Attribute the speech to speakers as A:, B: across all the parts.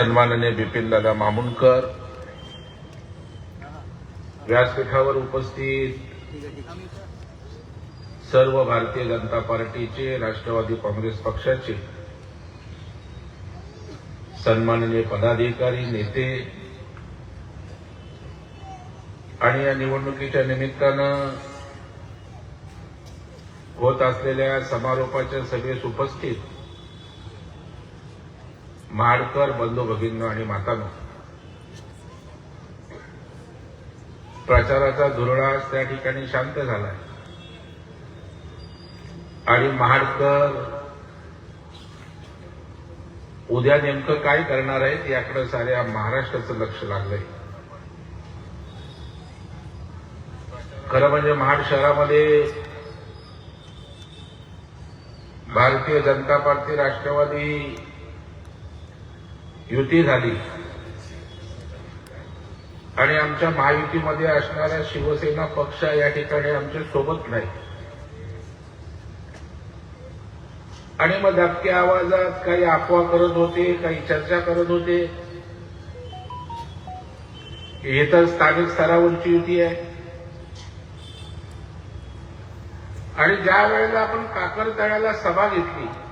A: सन्माननीय बिपिनदादा मामुनकर. व्यासपीठावर उपस्थित सर्व भारतीय जनता पार्टीचे राष्ट्रवादी काँग्रेस पक्षाचे सन्माननीय पदाधिकारी नेते आणि या निवडणुकीच्या निमित्तानं होत असलेल्या समारोपाच्या सभेस उपस्थित महाडकर बंधू भगिनी आणि मातानो प्रचाराचा धुरळा त्या ठिकाणी शांत झालाय. आणि महाडकर उद्या नेमकं काय करणार आहेत याकडे साऱ्या महाराष्ट्राचं लक्ष लागलंय. खरं म्हणजे महाड शहरामध्ये भारतीय जनता पार्टी राष्ट्रवादी युती झाली. आणि आमच्या महायुतीमध्ये असणारा शिवसेना पक्ष या ठिकाणी आमच्यासोबत नाही. आणि मग धबक्या आवाजात काही अफवा करत होते काही चर्चा करत होते. हे तर स्थानिक स्तरावरची युती आहे. आणि ज्या वेळेला आपण काकर तळ्याला सभा घेतली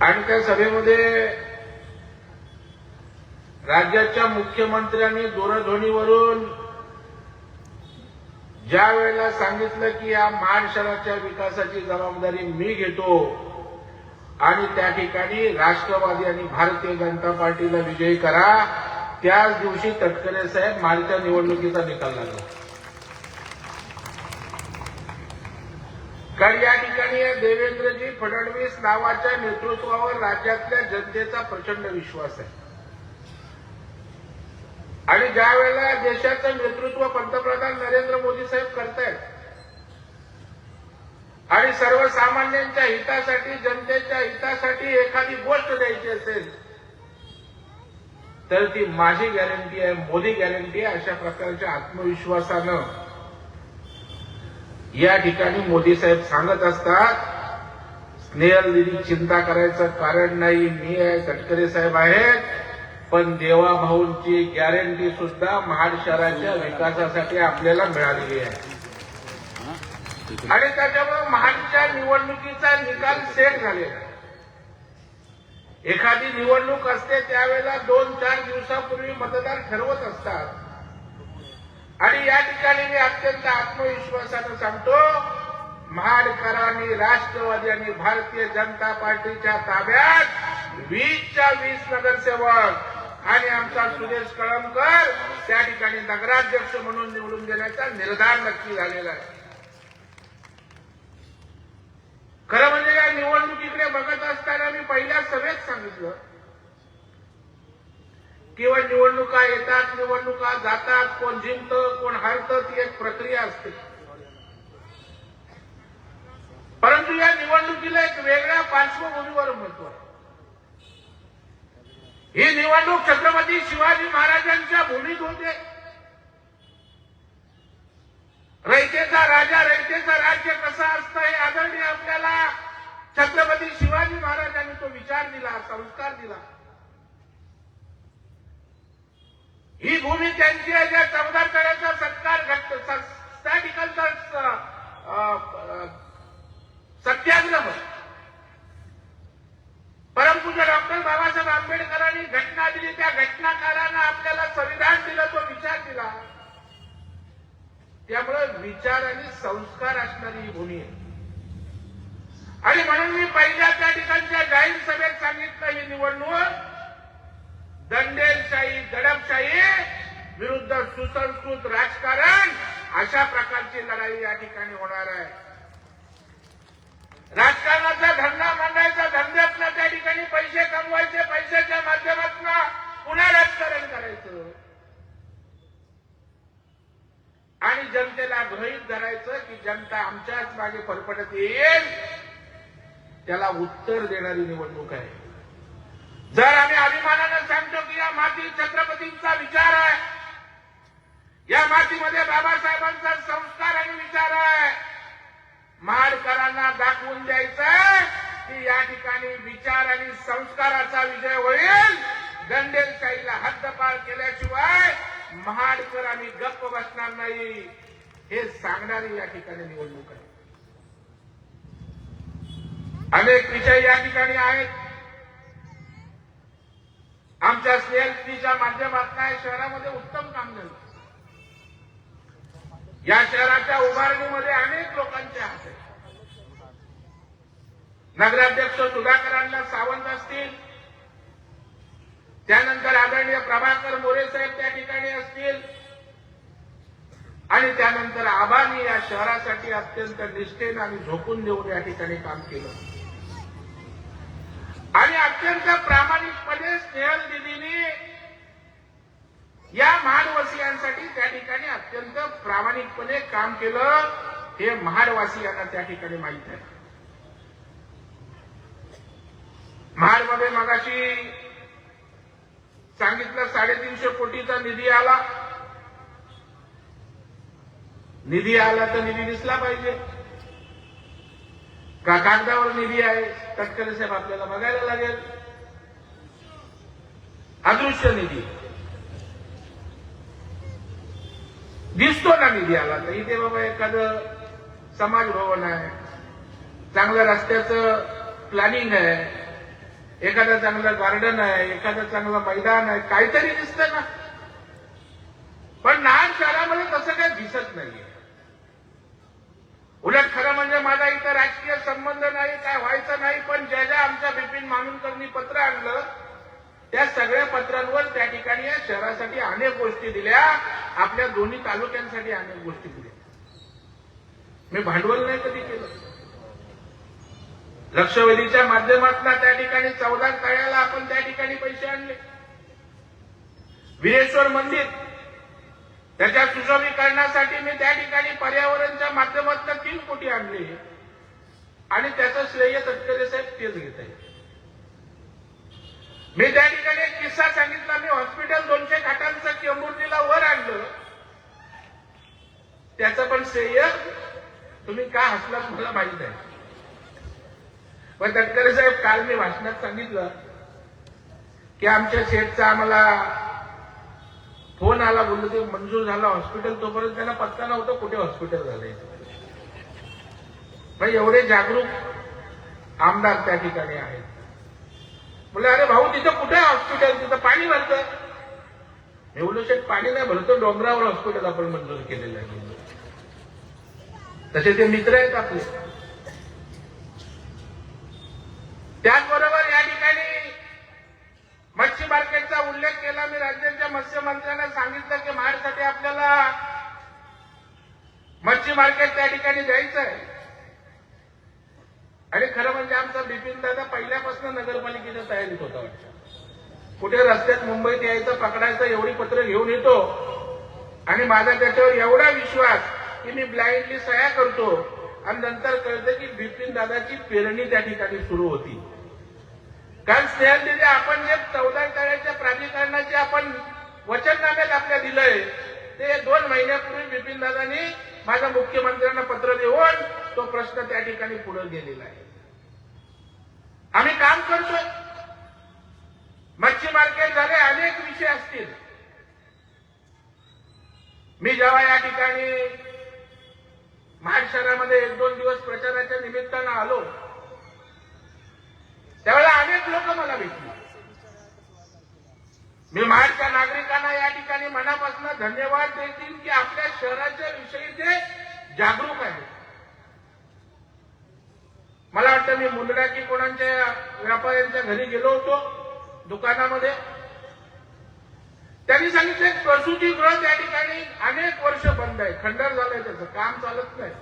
A: आणि त्या सभेमध्ये राज्याच्या मुख्यमंत्र्यांनी दूरध्वनीवरून ज्या वेळेला सांगितलं की या महाड शहराच्या विकासाची जबाबदारी मी घेतो आणि त्या ठिकाणी राष्ट्रवादी आणि भारतीय जनता पार्टीला विजयी करा त्याच दिवशी तटकरे साहेब मालच्या निवडणुकीचा निकाल लागला. कारण या ठिकाणी या देवेंद्रजी फडणवीस नावाच्या नेतृत्वावर राज्यातल्या जनतेचा प्रचंड विश्वास आहे. आणि ज्या वेळेला देशाचं नेतृत्व पंतप्रधान नरेंद्र मोदी साहेब करतायत आणि सर्वसामान्यांच्या हितासाठी जनतेच्या हितासाठी एखादी गोष्ट द्यायची असेल तर ती माझी गॅरंटी आहे मोदी गॅरंटी आहे अशा प्रकारच्या आत्मविश्वासानं या ठिकाणी मोदी साहेब सांगत असतात स्नेहल दिदी चिंता करायचं कारण नाही. मी आहे तटकरे साहेब आहेत. पण देवाभाऊंची गॅरंटी सुद्धा महाड शहराच्या विकासासाठी आपल्याला मिळालेली आहे. आणि त्याच्यामुळे महाडच्या निवडणुकीचा निकाल सेट झालेला एखादी निवडणूक असते त्यावेळेला दोन चार दिवसापूर्वी मतदार ठरवत असतात. आणि या ठिकाणी मी अत्यंत आत्मविश्वासानं सांगतो महाडकरांनी राष्ट्रवादी आणि भारतीय जनता पार्टीच्या ताब्यात वीसच्या वीस नगरसेवक आणि आमचा सुरेश कळमकर त्या ठिकाणी नगराध्यक्ष म्हणून निवडून देण्याचा निर्धार नक्की झालेला आहे. खरं म्हणजे या निवडणुकीकडे बघत असताना मी पहिल्या सभेत सांगितलं किंवा निवडणुका येतात निवडणुका जातात कोण जिंकतं कोण हरतं ती एक प्रक्रिया असते. परंतु या निवडणुकीला एक वेगळ्या पार्श्वभूमीवर महत्त्व आहे ही निवडणूक छत्रपती शिवाजी महाराजांच्या भूमीत होते. रयतेचा राजा रयतेचं राज्य कसं असतं हे आदरणीय आपल्याला छत्रपती शिवाजी महाराजांनी तो विचार दिला संस्कार दिला. ही भूमी त्यांची आहे त्या चौदा सत्कार त्या ठिकाणचा सत्याग्रह. परमपूज्य डॉक्टर बाबासाहेब आंबेडकरांनी घटना दिली. त्या घटनाकारानं आपल्याला संविधान दिलं तो विचार दिला. त्यामुळे विचार आणि संस्कार असणारी ही भूमी आहे आणि म्हणून मी पहिल्या त्या ठिकाणच्या जाहीर सभेत सांगितलं ही निवडणूक दंडेलशाही दडपशाही विरुद्ध सुसंस्कृत राजकारण अशा प्रकारची लढाई या ठिकाणी होणार आहे. राजकारणाचा धंदा मांडायचा धंद्यातनं त्या ठिकाणी पैसे कमवायचे पैशाच्या माध्यमातून पुन्हा राजकारण करायचं. आणि जनतेला गृहित धरायचं की जनता आमच्याच मागे फरफडत येईल. त्याला उत्तर देणारी निवडणूक आहे. जर आम्ही अभिमानानं सांगतो की या माती छत्रपतींचा विचार आहे या मातीमध्ये बाबासाहेबांचा संस्कार आणि विचार आहे. माडकरांना दाखवून द्यायचं की या ठिकाणी विचार आणि संस्काराचा विजय होईल. गंडेलशाहीला हद्दपार केल्याशिवाय महाडकर आम्ही गप्प बसणार नाही. हे सांगणारी या ठिकाणी निवडणूक आहे. अनेक विषय या ठिकाणी आहेत. आमच्या सीएलपीच्या माध्यमातून या शहरामध्ये उत्तम काम झालं. या शहराच्या उभारणीमध्ये अनेक लोकांचे हात आहेत. नगराध्यक्ष सुधाकरांना सावंत असतील त्यानंतर आदरणीय प्रभाकर मोरे साहेब त्या ठिकाणी असतील आणि त्यानंतर आबांनी या शहरासाठी अत्यंत निष्ठेनं आणि झोकून देऊन या ठिकाणी काम केलं. आणि अत्यंत प्रामाणिकपणे स्नेहल दिदीने या महाडवासियांसाठी त्या ठिकाणी अत्यंत प्रामाणिकपणे काम केलं. हे महाडवासियांना त्या ठिकाणी माहीत आहे. महाडमध्ये मगाशी सांगितलं साडेतीनशे कोटीचा निधी आला. निधी आला तर निधी दिसला पाहिजे. का कागदावर निधी आहे तटकरे साहेब आपल्याला बघायला लागेल. अदृश्य निधी. दिसतो ना निधी आला तर. इथे बाबा एखादं समाज भवन आहे. चांगलं रस्त्याचं प्लॅनिंग आहे. एखादं चांगलं गार्डन आहे. एखादं चांगलं मैदान आहे. काहीतरी दिसतं ना. पण लहान शहरामध्ये तसं काही दिसत नाहीये. उलट खरं म्हणजे माझा इथं राजकीय संबंध नाही काय व्हायचं नाही पण ज्या ज्या आमच्या बिपिन मामुलकरनी पत्र आणलं त्या सगळ्या पत्रांवर त्या ठिकाणी या शहरासाठी अनेक गोष्टी दिल्या. आपल्या दोन्ही तालुक्यांसाठी अनेक गोष्टी दिल्या. मी भांडवल नाही कधी केलं. लक्षवेधीच्या माध्यमातून त्या ठिकाणी चौदा तळ्याला आपण त्या ठिकाणी पैसे आणले. विरेश्वर मंदिर त्याच्या सुशोभीकरणासाठी मी त्या ठिकाणी पर्यावरणच्या माध्यमातून तीन कोटी आणले. आणि त्याचं श्रेय तटकरे साहेब तेच घेत आहेत. मी त्या ठिकाणी एक किस्सा सांगितला मी हॉस्पिटल दोनशे खाटांचं केंबुर्जीला वर आणलं. त्याचं पण श्रेय तुम्ही का हसलात मला माहीत आहे. पण तटकरे साहेब काल मी भाषणात सांगितलं की आमच्या शेठचा आम्हाला फोन आला बोललो ते मंजूर झाला हॉस्पिटल तोपर्यंत त्यांना पत्ता नव्हता कुठे हॉस्पिटल झालंय. म्हणजे एवढे जागरूक आमदार त्या ठिकाणी आहेत. म्हणलं अरे भाऊ तिथं कुठे हॉस्पिटल तिथं पाणी भरतं. रेव्होल्युशन पाणी नाही भरतो डोंगरावर हॉस्पिटल आपण मंजूर केलेलं आहे. तसे ते मित्र आहेत आपले. त्याचबरोबर या ठिकाणी मच्छी मार्केटचा उल्लेख केला. मी राज्याच्या मत्स्यमंत्र्यांना सांगितलं की महाराष्ट्रासाठी आपल्याला मच्छी मार्केट त्या ठिकाणी द्यायचं आहे. आणि खरं म्हणजे आमचा बिपिन दादा पहिल्यापासून नगरपालिकेच्या तयारीत होता कुठे रस्त्यात मुंबईत यायचं पकडायचं एवढी पत्र घेऊन येतो. आणि माझा त्याच्यावर एवढा विश्वास की मी ब्लाइंडली सह्या करतो. आणि नंतर कळतं की बिपिन दादाची पेरणी त्या ठिकाणी सुरू होती. कारण स्नेहल दिदी आपण जे चौदा तळ्याच्या प्राधिकरणाचे आपण वचननाम्यात आपल्या दिलंय ते दोन महिन्यापूर्वी बिपिन दादांनी माझ्या मुख्यमंत्र्यांना पत्र देऊन तो प्रश्न त्या ठिकाणी पुढे गेलेला आहे. आम्ही काम करतोय. मच्छी मार्केट झाले अनेक विषय असतील. मी जेव्हा या ठिकाणी महाड शहरामध्ये एक दोन दिवस प्रचाराच्या निमित्तानं आलो त्यावेळेला अनेक लोक मला भेटली. मी महाडच्या नागरिकांना या ठिकाणी मनापासून धन्यवाद देतील की आपल्या शहराच्या विषयी ते जागरूक आहेत. मला वाटतं मी मुंदडा की कोणाच्या व्यापाऱ्यांच्या घरी गेलो होतो दुकानामध्ये. त्यांनी सांगितलं प्रसूती प्रसूतीगृह त्या ठिकाणी अनेक वर्ष बंद आहे खंडर झालंय त्याचं काम चालत नाही.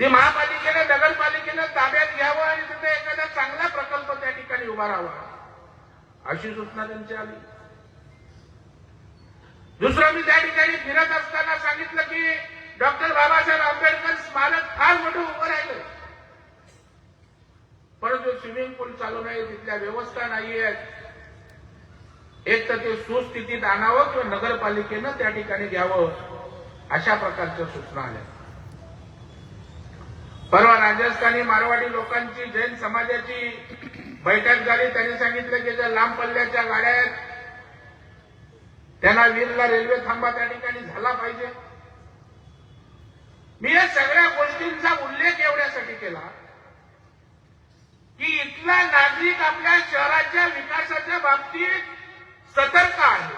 A: ते महापालिकेनं नगरपालिकेनं ताब्यात घ्यावं आणि तिथे एखादा चांगला प्रकल्प त्या ठिकाणी उभा राहावा अशी सूचना त्यांची आली. दुसरं मी त्या ठिकाणी फिरत असताना सांगितलं की डॉक्टर बाबासाहेब आंबेडकर स्मारक फार मोठं उभं राहिलं. परंतु स्विमिंग पूल चालू नाही तिथल्या व्यवस्था नाही आहेत एक तर ते सुस्थितीत आणावं किंवा नगरपालिकेनं त्या ठिकाणी घ्यावं अशा प्रकारच्या सूचना आल्या. परवा राजस्थानी मारवाडी लोकांची जैन समाजाची बैठक झाली. त्यांनी सांगितलं की ज्या लांब पल्ल्याच्या गाड्या आहेत त्यांना वीरला रेल्वे थांबा त्या ठिकाणी झाला पाहिजे. मी या सगळ्या गोष्टींचा उल्लेख एवढ्यासाठी केला की इथला नागरिक आपल्या शहराच्या विकासाच्या बाबतीत सतर्क आहे.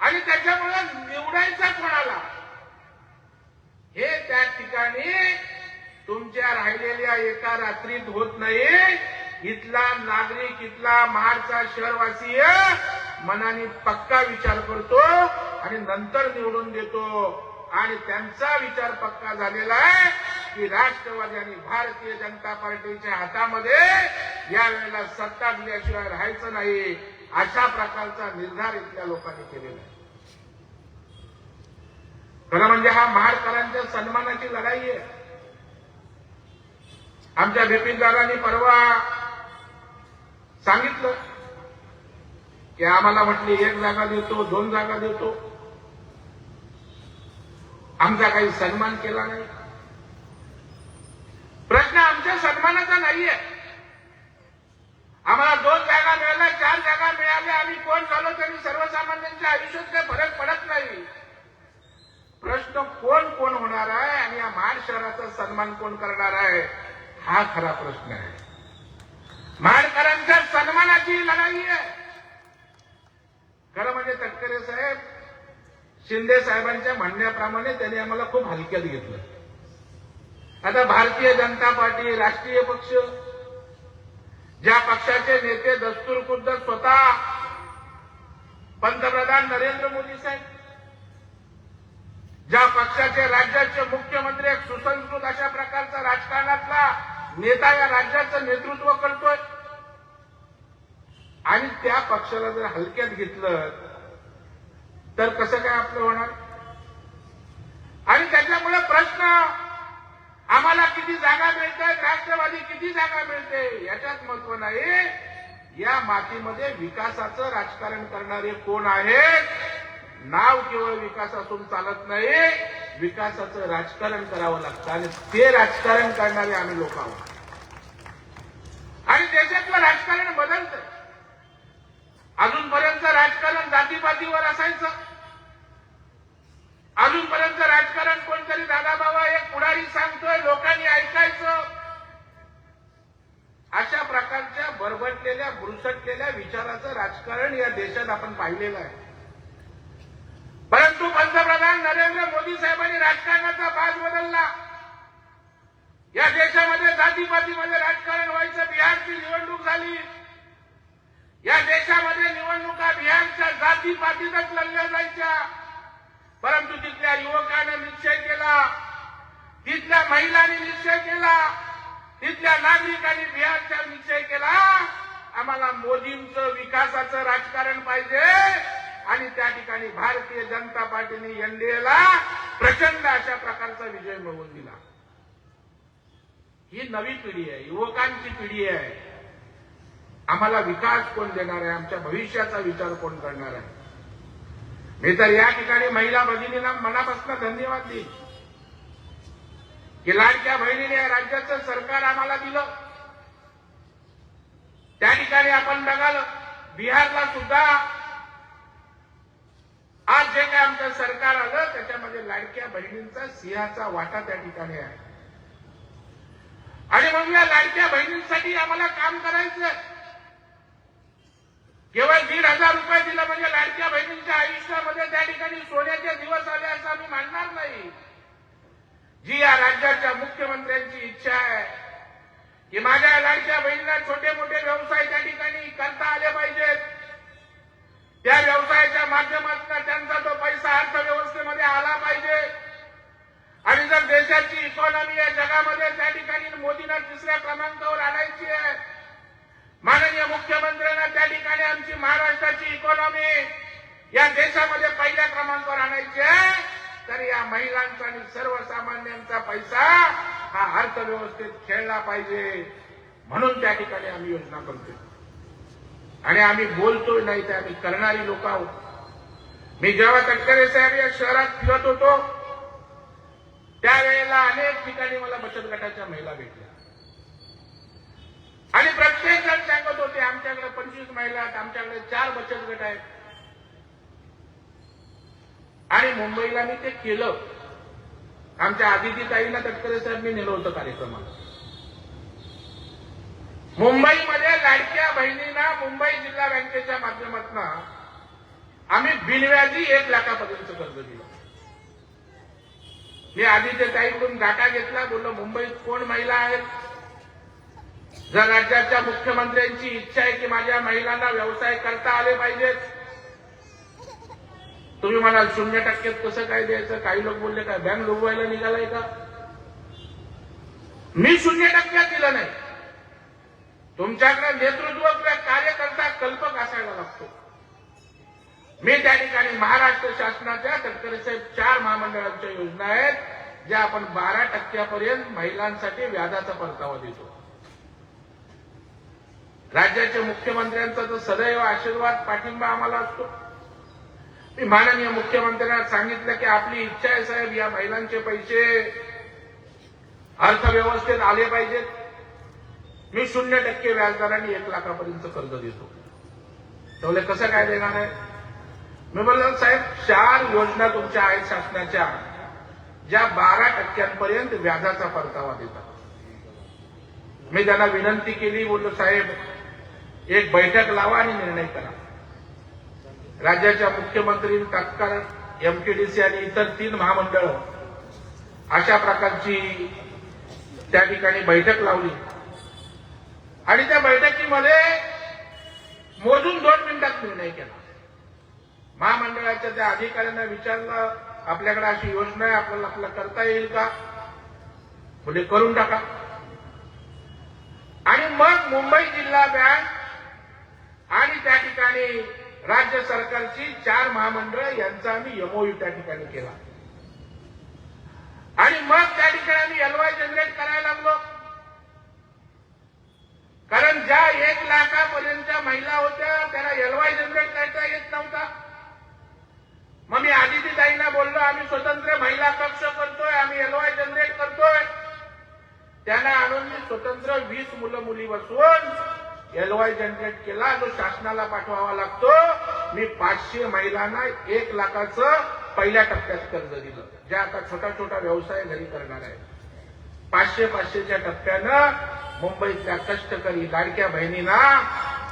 A: आणि त्याच्यामुळे निवडायचा कोणाला? हे त्या ठिकाणी तुमच्या राहिलेल्या एका रात्रीत होत नाही. इथला नागरिक इथला महाडचा शहरवासीय मनाने पक्का विचार करतो आणि नंतर निवडून देतो. आणि त्यांचा विचार पक्का झालेला आहे की राष्ट्रवादी आणि भारतीय जनता पार्टीच्या हातामध्ये यावेळेला सत्ता दिल्याशिवाय राहायचं नाही अशा प्रकारचा निर्धार इथल्या लोकांनी केलेला आहे. खरं म्हणजे हा महाडकरांच्या सन्मानाची लढाई आहे. आमच्या बिपिन दादांनी परवा सांगितलं की आम्हाला म्हटली एक जागा देतो दोन जागा देतो. आमचा काही सन्मान केला नाही. प्रश्न आमच्या सन्मानाचा नाहीये. आम्हाला दोन जागा मिळाल्या चार जागा मिळाल्या आम्ही कोण झालो तरी सर्वसामान्यांच्या आयुष्यात काही फरक पडत नाही. प्रश्न कोण कोण होणार आहे आणि या महाड शहराचा सन्मान कोण करणार आहे हा खरा प्रश्न आहे. महाडकरांच्या सन्मानाची लढाई आहे. खरं म्हणजे तटकरे साहेब शिंदे साहेबांच्या म्हणण्याप्रमाणे त्यांनी आम्हाला खूप हलक्यात घेतलं. आता भारतीय जनता पार्टी राष्ट्रीय पक्ष ज्या पक्षाचे नेते दस्तूर खुद्द स्वतः पंतप्रधान नरेंद्र मोदी साहेब ज्या पक्षाचे राज्याचे मुख्यमंत्री एक सुसंस्कृत अशा प्रकारचा राजकारणातला नेता या राज्याचं नेतृत्व करतोय. आणि त्या पक्षाला जर हलक्यात घेतलं तर कसं काय आपलं होणार? आणि त्याच्यामुळे प्रश्न आम्हाला किती जागा मिळतात राष्ट्रवादी किती जागा मिळते याच्यात महत्त्व नाही. या मातीमध्ये विकासाचं राजकारण करणारे कोण आहेत? नाव केवळ विकास असून चालत नाही विकासाचं राजकारण करावं लागतं. आणि ते राजकारण करणारे आम्ही लोक आहोत. आणि देशातलं राजकारण बदलत अजूनपर्यंत राजकारण जातीपातीवर असायचं. अजूनपर्यंत राजकारण कोणतरी दादा बाबा एक पुढारी सांगतोय लोकांनी ऐकायचं. अशा प्रकारच्या बरबटलेल्या बुरसटलेल्या विचाराचं राजकारण या देशात आपण पाहिलेलं आहे. परंतु पंतप्रधान नरेंद्र मोदी साहेबांनी राजकारणाचा बाज बदलला. या देशामध्ये जातीपातीमध्ये राजकारण व्हायचं बिहारची निवडणूक झाली. या देशामध्ये निवडणुका बिहारच्या जातीपातीतच लढल्या जायच्या. परंतु तिथल्या युवकाने निश्चय केला. तिथल्या महिलांनी निश्चय केला. तिथल्या नागरिकांनी बिहारचा निश्चय केला. आम्हाला मोदींचं विकासाचं राजकारण पाहिजे. आणि त्या ठिकाणी भारतीय जनता पार्टीने एनडीएला प्रचंड अशा प्रकारचा विजय मिळवून दिला. ही नवी पिढी आहे. युवकांची पिढी आहे. आम्हाला विकास कोण देणार आहे? आमच्या भविष्याचा विचार कोण करणार आहे? मी तर या ठिकाणी महिला भगिनीला मनापासून धन्यवाद देईन. की लाडक्या बहिणीने या राज्याचं सरकार आम्हाला दिलं. त्या ठिकाणी आपण बघाल बिहारला सुद्धा आज जे काय आमचं सरकार आलं त्याच्यामध्ये लाडक्या बहिणींचा सिंहाचा वाटा त्या ठिकाणी आहे. आणि मग या लाडक्या बहिणींसाठी आम्हाला काम करायचं केवळ दीड हजार रुपये दिलं म्हणजे लाडक्या बहिणींच्या आयुष्यामध्ये त्या ठिकाणी सोन्याचे दिवस आले असं आम्ही मानणार नाही. जी या राज्याच्या मुख्यमंत्र्यांची इच्छा आहे की माझ्या लाडक्या बहिणीला छोटे मोठे व्यवसाय त्या ठिकाणी करता आले पाहिजेत. त्या व्यवसायाच्या माध्यमातून त्यांचा तो पैसा अर्थव्यवस्थेमध्ये आला पाहिजे. आणि जर देशाची इकॉनॉमी या जगामध्ये त्या ठिकाणी मोदींना तिसऱ्या क्रमांकावर आणायची आहे माननीय मुख्यमंत्र्यांना त्या ठिकाणी आमची महाराष्ट्राची इकॉनॉमी या देशामध्ये पहिल्या क्रमांकावर आणायची आहे. तर या महिलांचा आणि सर्वसामान्यांचा पैसा हा अर्थव्यवस्थेत खेळला पाहिजे. म्हणून त्या ठिकाणी आम्ही योजना करतोय. आणि आम्ही बोलतोय नाही तर आम्ही करणारी लोक आहोत. मी जेव्हा तटकरे साहेब या शहरात फिरत होतो त्यावेळेला अनेक ठिकाणी मला बचत गटाच्या महिला भेटल्या. आणि प्रत्येक जण सांगत होते आमच्याकडे पंचवीस महिला आहेत आमच्याकडे चार बचत गट आहेत. आणि मुंबईला मी ते केलं. आमच्या आदिती ताईला तटकरे साहेबांनी नेलं होतं कार्यक्रमाला मुंबईमध्ये लाडक्या बहिणींना मुंबई जिल्हा बँकेच्या माध्यमातून आम्ही बिनव्याजी एक लाखापर्यंत कर्ज दिलं. मी आदित्य ताईकडून डाटा घेतला बोललो मुंबईत कोण महिला आहेत? जर राज्याच्या मुख्यमंत्र्यांची इच्छा आहे की माझ्या महिलांना व्यवसाय करता आले पाहिजेत. तुम्ही म्हणाल शून्य टक्क्यात कसं काय द्यायचं? काही लोक बोलले काय बँक डुबवायला निघालाय का? मी शून्य टक्क्यात दिलं नाही. तुमच्याकडे नेतृत्व किंवा कार्यकर्ता कल्पक असायला लागतो. मी त्या ठिकाणी महाराष्ट्र शासनाच्या तटकरे साहेब चार महामंडळांच्या योजना आहेत ज्या आपण बारा टक्क्यापर्यंत महिलांसाठी व्याजाचा परतावा देतो. राज्याच्या मुख्यमंत्र्यांचा तर सदैव आशीर्वाद पाठिंबा आम्हाला असतो. मी माननीय मुख्यमंत्र्यांना सांगितलं की आपली इच्छा आहे साहेब या महिलांचे पैसे अर्थव्यवस्थेत आले पाहिजेत. मी शून्य टक्के व्याजदराने एक लाखापर्यंत कर्ज देतो. तेवढे कसं काय देणार आहे? मी बोललो साहेब चार योजना तुमच्या आहेत शासनाच्या ज्या बारा टक्क्यांपर्यंत व्याजाचा परतावा देतात. मी त्यांना विनंती केली बोललो साहेब एक बैठक लावा आणि निर्णय करा. राज्याच्या मुख्यमंत्री तात्काळ एमकेडीसी आणि इतर तीन महामंडळ अशा प्रकारची त्या ठिकाणी बैठक लावली. आणि त्या बैठकीमध्ये मोजून दोन मिनिटात निर्णय केला. महामंडळाच्या त्या अधिकाऱ्यांना विचारलं आपल्याकडे अशी योजना आहे आपल्याला आपल्याला करता येईल का? म्हणजे करून टाका. आणि मग मुंबई जिल्हा बँक आणि त्या ठिकाणी राज्य सरकारची चार महामंडळ यांचा आम्ही एमओयू त्या ठिकाणी केला. आणि मग त्या ठिकाणी आम्ही एलवाय जनरेट करायला लागलो. कारण ज्या एक लाखापर्यंतच्या महिला होत्या त्यांना एलवाय जनरेट करता येत नव्हता. मग मी आदिती ताईंना बोललो आम्ही स्वतंत्र महिला कक्ष करतोय आम्ही एलवाय जनरेट करतोय. त्यांना आणून मी स्वतंत्र वीस मुलं मुली बसवून एलवाय जनरेट केला जो शासनाला पाठवावा लागतो. मी पाचशे महिलांना एक लाखाचं पहिल्या टप्प्यात कर्ज दिलं. ज्या आता छोटा छोटा व्यवसाय घरी करणार आहे. पाचशे पाचशेच्या टप्प्यानं मुंबईतल्या कष्टकरी लाडक्या बहिणींना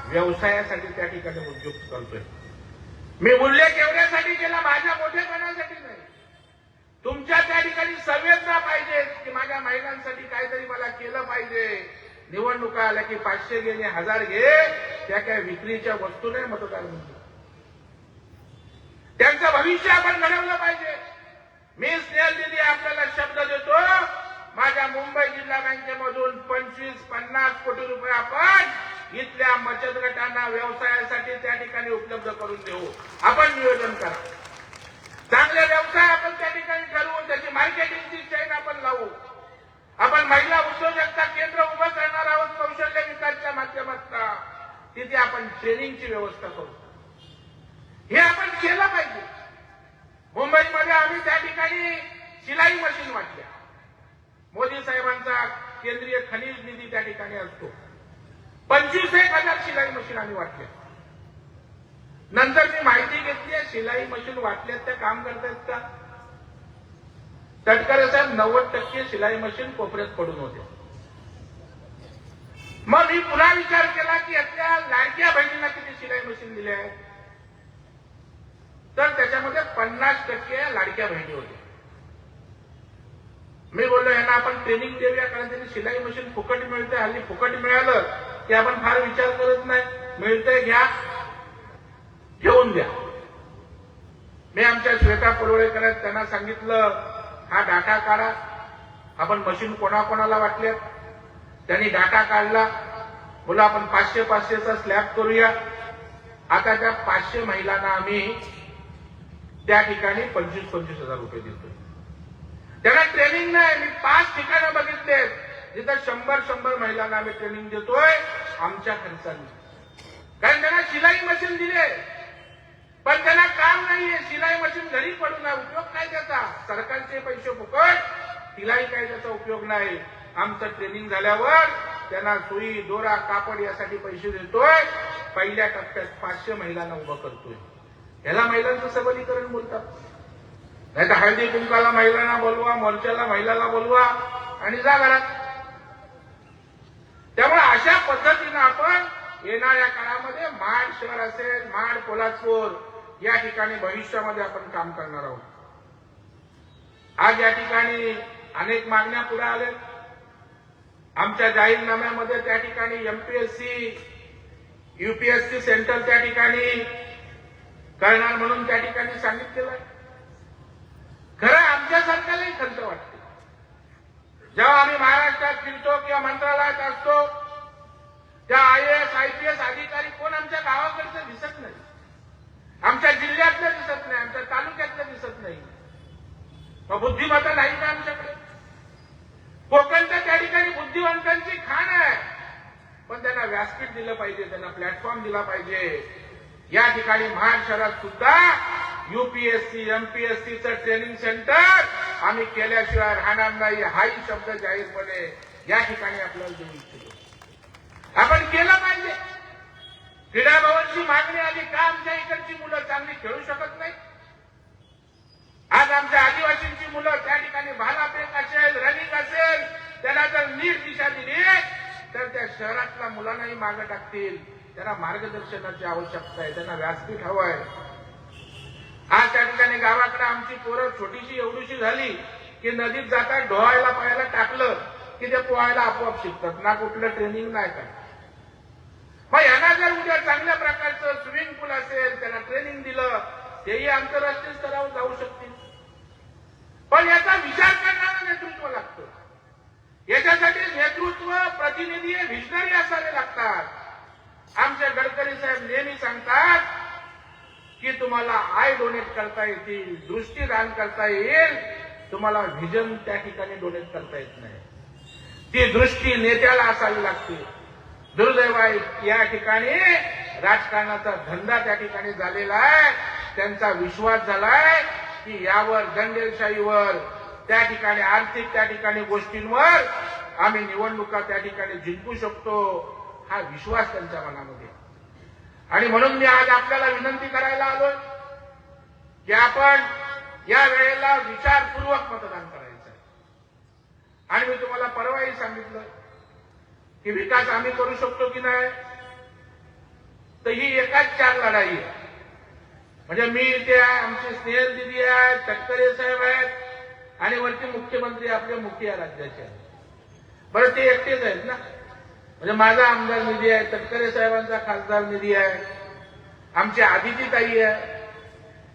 A: व्यवसायासाठी त्या ठिकाणी उद्युक्त करतोय. मी उल्लेख एवढ्यासाठी केला? माझ्या मोठेपणासाठी नाही. तुमच्या त्या ठिकाणी संवेदना पाहिजे की माझ्या महिलांसाठी काहीतरी मला केलं पाहिजे. निवडणुका आल्या की पाचशे घेणे हजार घे त्या काय विक्रीच्या वस्तू नाही मतदार म्हणजे त्यांचं भविष्य आपण घडवलं पाहिजे. मी स्नेहल दिदी आपल्याला शब्द देतो माझ्या मुंबई जिल्हा बँकेमधून पंचवीस पन्नास कोटी रुपये आपण इथल्या बचत गटांना व्यवसायासाठी त्या ठिकाणी उपलब्ध करून देऊ. आपण नियोजन करा. चांगले व्यवसाय आपण त्या ठिकाणी करू त्याची मार्केटिंगची चेन आपण लावू. आपण महिला उद्योजकता केंद्र उभं करणार आहोत कौशल्य विकासच्या माध्यमातून. तिथे आपण ट्रेनिंगची व्यवस्था करू. हे आपण केलं पाहिजे. मुंबईमध्ये आम्ही त्या ठिकाणी शिलाई मशीन वाटल्या. मोदी साहेबांचा केंद्रीय खनिज निधी त्या ठिकाणी असतो. पंचवीस एक हजार शिलाई मशीन आम्ही वाटल्या. नंतर मी माहिती घेतली शिलाई मशीन वाटल्यात त्या काम करतायत का? तटकरे साहेब नव्वद टक्के शिलाई मशीन कोपऱ्यात पडून होते. मग मी पुन्हा विचार केला की आपल्या लाडक्या बहिणींना किती शिलाई मशीन दिल्या आहेत तर त्याच्यामध्ये पन्नास टक्के लाडक्या बहिणी होत्या. मी बोललो यांना आपण ट्रेनिंग देऊया कारण त्यांनी शिलाई मशीन फुकट मिळते हल्ली फुकट मिळालं की आपण फार विचार करत नाही. मिळतंय घ्या घेऊन द्या. मी आमच्या श्वेता परवळेकर आहेत त्यांना सांगितलं हा डाटा काढा. आपण मशीन कोणाकोणाला वाटल्यात? त्यांनी डाटा काढला. बोला आपण पाचशे पाचशेचा स्लॅब करूया. आता त्या पाचशे महिलांना आम्ही त्या ठिकाणी पंचवीस पंचवीस हजार रुपये देतोय. त्यांना ट्रेनिंग नाही. मी पाच ठिकाणं बघितले जिथं शंभर शंभर महिलांना आम्ही ट्रेनिंग देतोय आमच्या खर्चाने. कारण त्यांना शिलाई मशीन दिले. पण त्यांना काम नाहीये शिलाई मशीन घरी पडून आहे उपयोग काय त्याचा? सरकारचे पैसे फुकट तिलाही काय त्याचा उपयोग नाही. आमचं ट्रेनिंग झाल्यावर त्यांना सुई दोरा कापड यासाठी पैसे देतोय. पहिल्या टप्प्यात पाचशे महिलांना उभं करतोय. याला महिलांचं सबलीकरण बोलतात. नाही तर हळदी कुंकाला महिलांना बोलवा मोर्चाला महिलाला बोलवा आणि जा घरात. त्यामुळे अशा पद्धतीनं आपण येणाऱ्या काळामध्ये माड शहर असेल माड कोल्हापूर या ठिकाणी भविष्यामध्ये आपण काम करणार आहोत. आज या ठिकाणी अनेक मागण्या पुढे आल्या. आमच्या जाहीरनाम्यामध्ये त्या ठिकाणी एमपीएससी युपीएससी सेंटर त्या ठिकाणी करणार म्हणून त्या ठिकाणी सांगितलेलं आहे. खरं आमच्या सरकारलाही खंत वाटते. जेव्हा आम्ही महाराष्ट्रात फिरतो किंवा मंत्रालयात असतो त्या I S I P S अधिकारी कोण आमच्या गावाकडचं दिसत नाही. आमच्या जिल्ह्यातलं दिसत नाही आमच्या तालुक्यातलं दिसत नाही. मग बुद्धिमत्ता नाही का आमच्याकडे? कोकणच्या त्या ठिकाणी बुद्धिवंतांची खाण आहे. पण त्यांना व्यासपीठ दिलं पाहिजे त्यांना प्लॅटफॉर्म दिला पाहिजे. या ठिकाणी महाड शहरात सुद्धा युपीएससी एमपीएससीचं ट्रेनिंग सेंटर आम्ही केल्याशिवाय राहणार नाही हाही शब्द जाहीरपणे या ठिकाणी आपल्याला देऊ इच्छितो. आपण केलं पाहिजे. क्रीडा भवनची मागणी आली का आमच्या इकडची मुलं चांगली खेळू शकत नाही आज आमच्या आदिवासींची मुलं त्या ठिकाणी भालाफेक असेल रनिंग असेल त्यांना जर नीट दिशा दिली तर त्या शहरातल्या मुलांनाही मागे टाकतील. त्यांना मार्गदर्शनाची आवश्यकता आहे त्यांना व्यासपीठ हवं आहे. आज त्या ठिकाणी गावाकडे आमची पोरं छोटीशी एवढीशी झाली की नदीत जाता ढोवायला पाहायला टाकलं की ते पोहायला आपोआप शिकतात. ना कुठलं ट्रेनिंग नाही काय. मग यांना जर उद्या चांगल्या प्रकारचं स्विमिंग पूल असेल त्यांना ट्रेनिंग दिलं तेही आंतरराष्ट्रीय स्तरावर जाऊ शकतील. पण याचा विचार करणारं नेतृत्व लागतं. याच्यासाठी नेतृत्व प्रतिनिधी हे व्हिजनरी असावे लागतात. आमचे गडकरी साहेब नेहमी सांगतात की तुम्हाला आय डोनेट करता येतील दृष्टी दान करता येईल तुम्हाला व्हिजन त्या ठिकाणी डोनेट करता येत नाही. ती दृष्टी नेत्याला असावी लागते. दुर्दैव आहे. या ठिकाणी राजकारणाचा धंदा त्या ठिकाणी झालेला आहे. त्यांचा विश्वास झालाय की यावर दंडेलशाहीवर त्या ठिकाणी आर्थिक त्या ठिकाणी गोष्टींवर आम्ही निवडणुका त्या ठिकाणी जिंकू शकतो हा विश्वास त्यांच्या मनामध्ये आणि म्हणून मी आज आपल्याला विनंती करायला आलोय की आपण या वेळेला विचारपूर्वक मतदान करायचं आहे आणि मी तुम्हाला परवाही सांगितलं की विकास आम्ही करू शकतो की नाही? तर ही एकाच चार लढाई आहे. म्हणजे मी इथे आहे आमचे स्नेहल दिदी आहेत तटकरे साहेब आहेत आणि वरती मुख्यमंत्री आपले मुखिया राज्याचे आहेत. बरं ते एकटेच आहेत ना? म्हणजे माझा आमदार निधी आहे तटकरे साहेबांचा खासदार निधी आहे. आमची आदिती ताई आहे.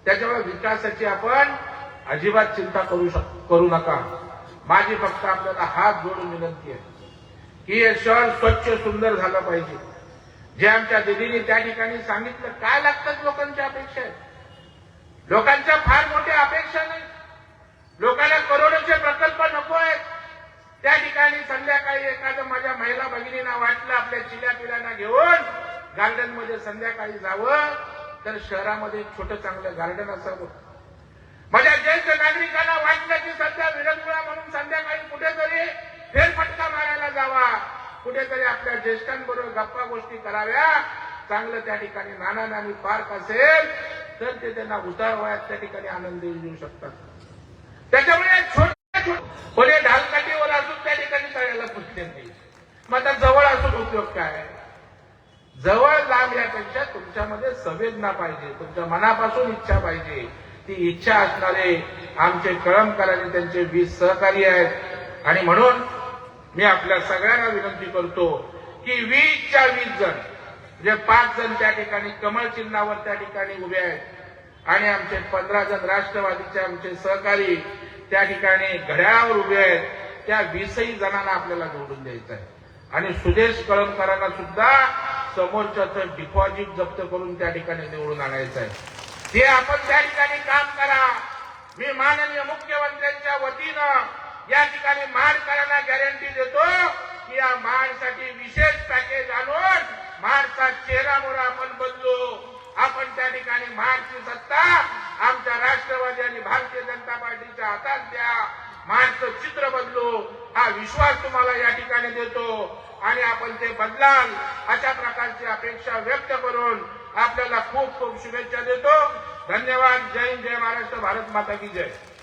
A: त्याच्यामुळे विकासाची आपण अजिबात चिंता करू शक करू नका. माझी फक्त आपल्याला हात जोडून विनंती आहे. की हे शहर स्वच्छ सुंदर झालं पाहिजे. जे आमच्या दिदीने त्या ठिकाणी सांगितलं काय लागतात लोकांच्या अपेक्षा आहेत? लोकांच्या फार मोठ्या अपेक्षा नाही. लोकांना करोडोचे प्रकल्प नको आहेत. त्या ठिकाणी संध्याकाळी एखादं माझ्या महिला भगिनींना वाटलं आपल्या चिल्या पिल्यांना घेऊन गार्डनमध्ये संध्याकाळी जावं तर शहरामध्ये एक छोटं चांगलं गार्डन असावं. माझ्या ज्येष्ठ नागरिकांना वाटलं की सध्या विरंगुळा म्हणून संध्याकाळी कुठेतरी फेरफटका मारायला जावा. कुठेतरी आपल्या ज्येष्ठांबरोबर गप्पा गोष्टी कराव्या. चांगलं त्या ठिकाणी नाना नानी पार्क असेल तर ते त्यांना उतार वयात त्या ठिकाणी आनंद देऊ शकतात. त्याच्यामुळे छोटे पण हे ढालकाठीवर असून त्या ठिकाणी करायला पुसले नाही. मग आता जवळ असून उपयोग काय जवळ लांब यापेक्षा तुमच्यामध्ये संवेदना पाहिजे. तुमच्या मनापासून इच्छा पाहिजे. ती इच्छा असणारे आमचे कळमकर त्यांचे वीस सहकारी आहेत. आणि म्हणून मी आपल्या सगळ्यांना विनंती करतो की वीसच्या वीस जण जे पाच जण त्या ठिकाणी कमळ चिन्हावर त्या ठिकाणी उभे आहेत. आणि आमचे पंधरा जण राष्ट्रवादीचे आमचे सहकारी त्या ठिकाणी घड्याळावर उभे आहेत. त्या वीसही जणांना आपल्याला निवडून द्यायचं आहे. आणि सुदेश कळमकरांना सुद्धा समोरच्याचं डिपॉझिट जप्त करून त्या ठिकाणी निवडून आणायचं आहे. ते आपण त्या ठिकाणी काम करा. मी माननीय मुख्यमंत्र्यांच्या वतीनं या ठिकाणी महाडकरांना गॅरंटी देतो की या माडसाठी विशेष पॅकेज आणून माडचा चेहरा मोरा आपण बदलू. आपण त्या ठिकाणी महाडची सत्ता आमच्या राष्ट्रवादी आणि भारतीय जनता पार्टीच्या हातात द्या. माणसं चित्र बदलू. हा विश्वास तुम्हाला या ठिकाणी देतो. आणि आपण ते बदलाल. अशा प्रकारची अपेक्षा व्यक्त करून आपल्याला खूप खूप शुभेच्छा देतो. धन्यवाद. जय हिंद. जय महाराष्ट्र. भारत माता की जय.